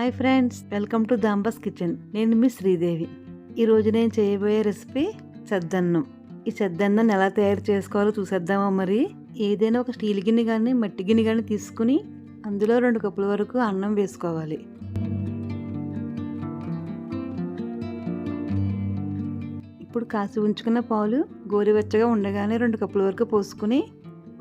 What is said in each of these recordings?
Hi friends welcome to దాంబస్ kitchen. నేను మీ శ్రీదేవి. ఈరోజు నేను చేయబోయే రెసిపీ చెద్దన్నం. ఈ చెద్దన్నం ఎలా తయారు చేసుకోవాలో చూసేద్దామా మరి? ఏదైనా ఒక స్టీల్ గిన్నె కానీ మట్టి గిన్నె కానీ తీసుకుని అందులో రెండు కప్పుల వరకు అన్నం వేసుకోవాలి. ఇప్పుడు కాసి ఉంచుకున్న పాలు గోరువెచ్చగా ఉండగానే రెండు కప్పుల వరకు పోసుకుని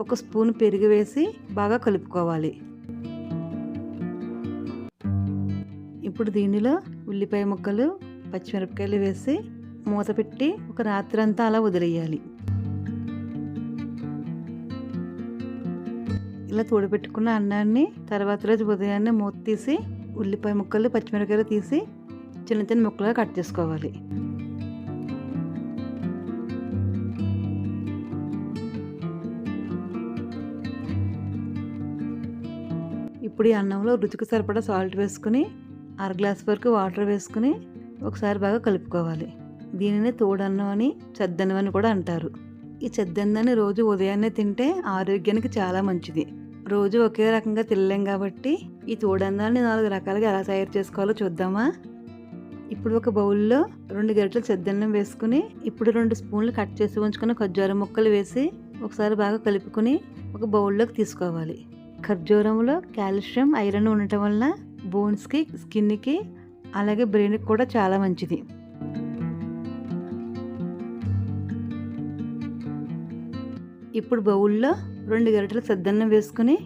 ఒక స్పూన్ పెరుగు వేసి బాగా కలుపుకోవాలి. ఇప్పుడు దీనిలో ఉల్లిపాయ ముక్కలు పచ్చిమిరపకాయలు వేసి మూత పెట్టి ఒక రాత్రి అంతా అలా వదిలేయాలి. ఇలా తోడపెట్టుకున్న అన్నాన్ని తర్వాత రోజు ఉదయాన్నే మూత తీసి ఉల్లిపాయ ముక్కలు పచ్చిమిరపకాయలు తీసి చిన్న చిన్న ముక్కలుగా కట్ చేసుకోవాలి. ఇప్పుడు ఈ అన్నంలో రుచికి సరిపడా సాల్ట్ వేసుకుని అర గ్లాస్ వరకు వాటర్ వేసుకుని ఒకసారి బాగా కలుపుకోవాలి. దీనిని తోడన్నం అని చెద్దన్నం అని కూడా అంటారు. ఈ చెద్దన్నాన్ని రోజు ఉదయాన్నే తింటే ఆరోగ్యానికి చాలా మంచిది. రోజు ఒకే రకంగా తినలేం కాబట్టి ఈ తోడన్నాన్ని నాలుగు రకాలుగా ఎలా తయారు చేసుకోవాలో చూద్దామా? ఇప్పుడు ఒక బౌల్లో రెండు గరిటలు చెద్దన్నం వేసుకుని ఇప్పుడు రెండు స్పూన్లు కట్ చేసి ఉంచుకున్న ఖర్జూర ముక్కలు వేసి ఒకసారి బాగా కలుపుకొని ఒక బౌల్లోకి తీసుకోవాలి. ఖర్జూరంలో కాల్షియం ఐరన్ ఉండటం వలన బోన్స్కి స్కిన్కి అలాగే బ్రెయిన్కి కూడా చాలా మంచిది. ఇప్పుడు బౌల్లో రెండు గరిటెలు సద్దన్నం వేసుకుని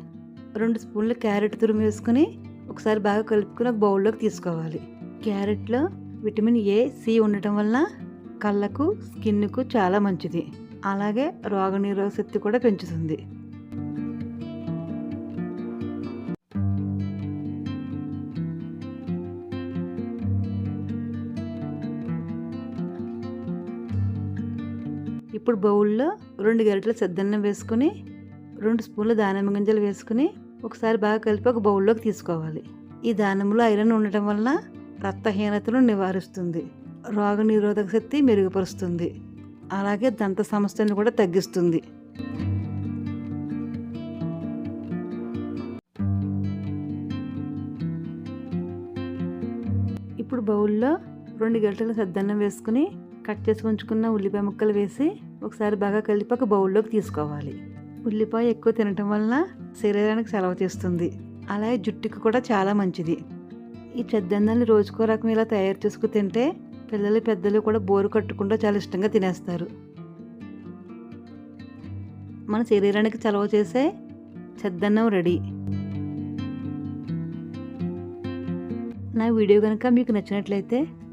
రెండు స్పూన్లు క్యారెట్ తురుము వేసుకుని ఒకసారి బాగా కలుపుకుని ఒక బౌల్లోకి తీసుకోవాలి. క్యారెట్లో విటమిన్ ఏ సి ఉండటం వలన కళ్ళకు స్కిన్కు చాలా మంచిది. అలాగే రోగనిరోధక శక్తి కూడా పెంచుతుంది. ఇప్పుడు బౌల్లో రెండు గరిటెల సద్దన్నం వేసుకుని రెండు స్పూన్ల దానిమ్మ గింజలు వేసుకుని ఒకసారి బాగా కలిపి ఒక బౌల్లోకి తీసుకోవాలి. ఈ దానిమ్మలో ఐరన్ ఉండటం వలన రక్తహీనతను నివారిస్తుంది. రోగ నిరోధక శక్తి మెరుగుపరుస్తుంది. అలాగే దంత సమస్యను కూడా తగ్గిస్తుంది. ఇప్పుడు బౌల్లో రెండు గంటల సద్దన్నం వేసుకుని కట్ చేసి ఉంచుకున్న ఉల్లిపాయ ముక్కలు వేసి ఒకసారి బాగా కలిపి ఒక బౌల్లోకి తీసుకోవాలి. ఉల్లిపాయ ఎక్కువ తినటం వలన శరీరానికి సెలవు చేస్తుంది అలాగే జుట్టుకు కూడా చాలా మంచిది. ఈ చెద్దన్నాన్ని రోజుకో రకం ఇలా తయారు చేసుకు తింటే పిల్లలు పెద్దలు కూడా బోరు కట్టకుండా చాలా ఇష్టంగా తినేస్తారు. మన శరీరానికి చలవ చేసే చెద్దన్నం రెడీ. నా వీడియో కనుక మీకు నచ్చినట్లయితే